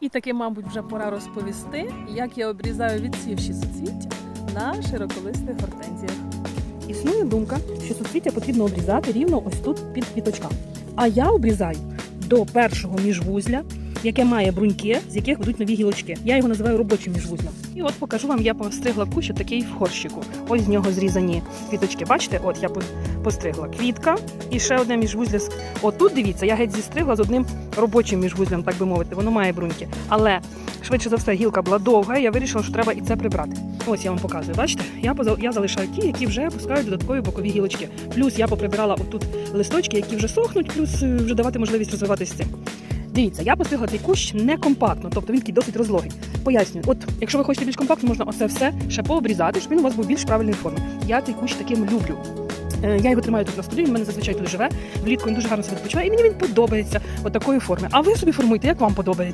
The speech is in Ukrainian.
І таки, мабуть, вже пора розповісти, як я обрізаю відсівші суцвіття на широколисних гортензіях. Існує думка, що суцвіття потрібно обрізати рівно ось тут під квіточками. А я обрізаю до першого міжвузля, яке має бруньки, з яких будуть нові гілочки. Я його називаю робочим міжвузлем. І от покажу вам, я постригла кущ такий в горщику. Ось з нього зрізані квіточки. Бачите, от я постригла квітка і ще одне міжвузля. з- От тут дивіться, я геть зістригла з одним робочим міжвузлем, так би мовити. Воно має бруньки. Але швидше за все гілка була довга, і я вирішила, що треба і це прибрати. Ось я вам показую. Бачите, я я залишаю ті, які вже пускають додаткові бокові гілочки. Плюс я поприбирала отут листочки, які вже сохнуть, плюс е, вже давати можливість розвиватися цим. Дивіться, я постригла цей кущ не компактно, тобто він такий досить розлогий. Пояснюю, от якщо ви хочете більш компактно, можна оце все ще пообрізати, щоб він у вас був більш правильної форми. Я цей кущ таким люблю. Е, Я його тримаю тут на столі, він мене зазвичай тут живе. Влітку він дуже гарно себе відпочиває, і мені він подобається от такої форми. А ви собі формуйте, як вам подобається.